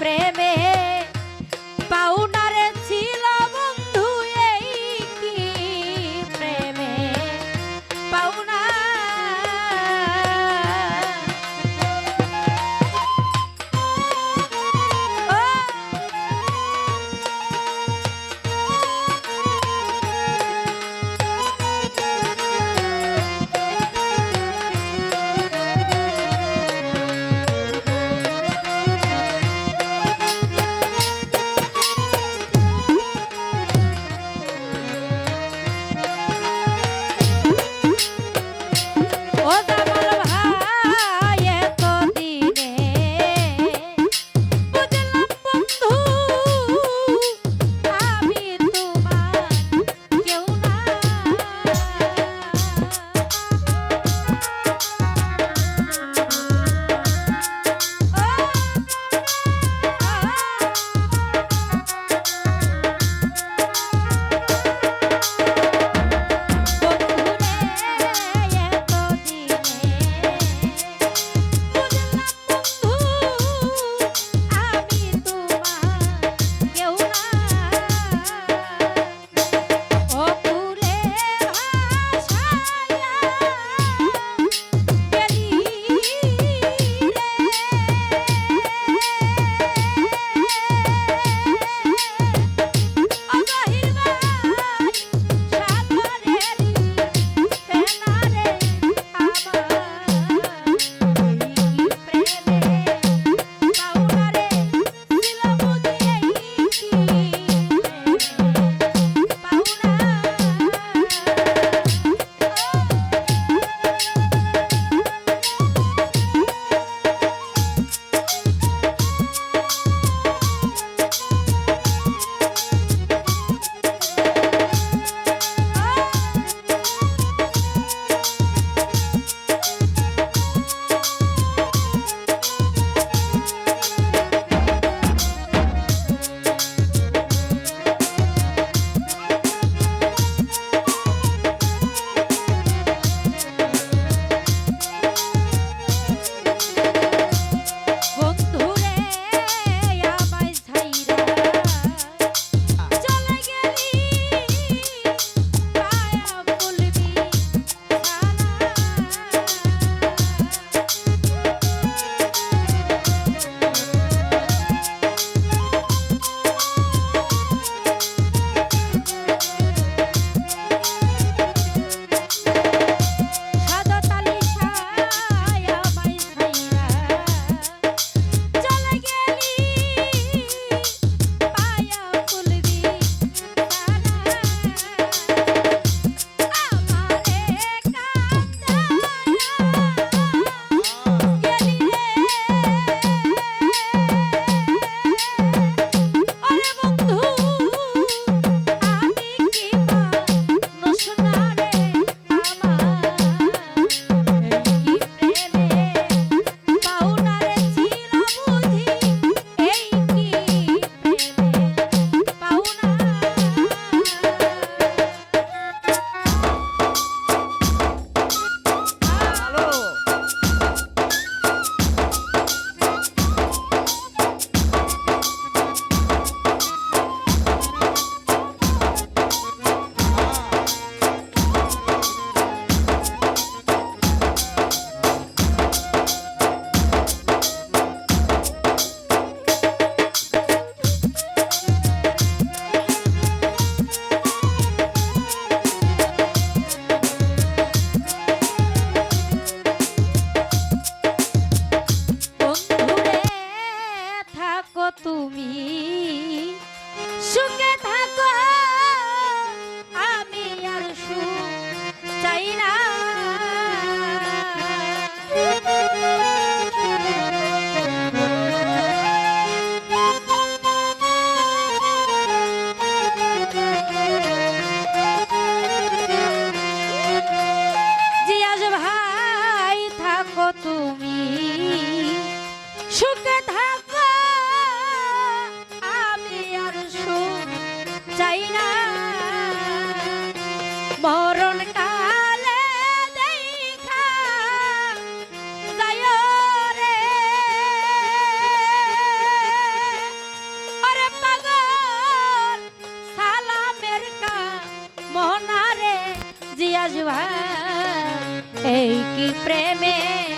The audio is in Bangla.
siempre সুখে থাকব, আমি আর সুখ চাই না। মরণ কালে দেখা যায় রে। আরে পাগল, সালামের কা মনারে জিয়াজ ভাই, এই কি প্রেমের